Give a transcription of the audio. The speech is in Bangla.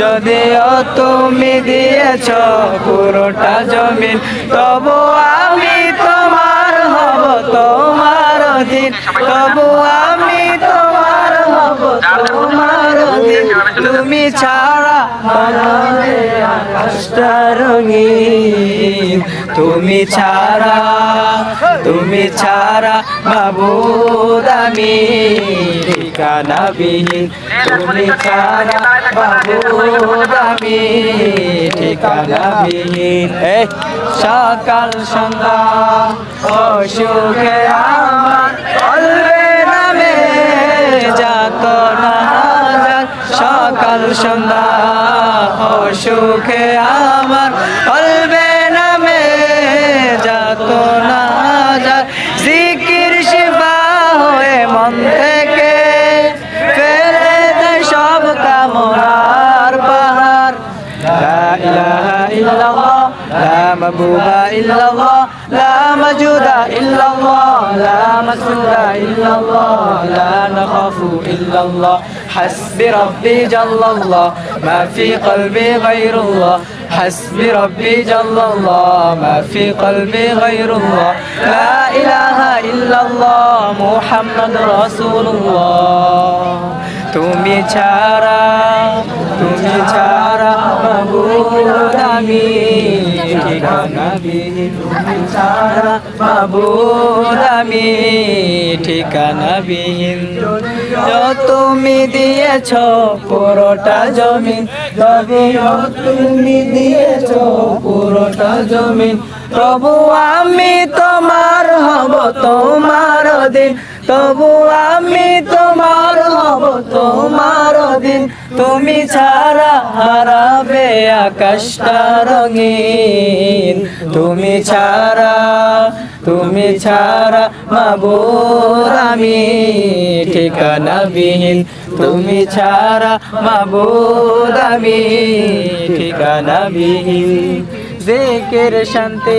যদিও তুমি দিয়েছ পুরোটা জমিন, তবু আমি তোমার হব তোমার অধীন। তবু আমি তোমার হব তোমার অধীন। তুমি ছাড়া আকাশটা রঙিন। তুমি ছাড়া তুমি ছাড়া মাবুদ আমি ঠিকানাবিহীন। তুমি ছাড়া মাবুদ আমি ঠিকানাবিহীন। এই সকাল সন্ধ্যা, অসুখে আমার নামে, যাত না সকাল সন্ধ্যা, অসুখে আমার لا إله إلا الله لا محبوب إلا الله لا موجود إلا الله لا مسعود إلا الله لا نخاف إلا الله حسبي ربي جل الله ما في قلبي غير الله حسبي ربي جل الله ما في قلبي غير الله لا إله إلا الله محمد رسول الله তুমি ছাড়া তুমি ছাড়া মাবুদ আমি ঠিকানাবিহীন ছাড়া মাবুদ তুমি দিয়েছ পুরোটা জমিন তুমি দিয়েছ পুরোটা জমিন প্রভু আমি তোমার হব তোমার দিন। তবু আমি তোমার হব তোমার দিন। তুমি ছাড়া হারাবে আকাশটা রঙিন। তুমি ছাড়া তুমি ছাড়া মাবুর আমি ঠিকানাবিহীন। তুমি ছাড়া মাবুদ আমি ঠিকানাবিহীন। জিকির শান্তি।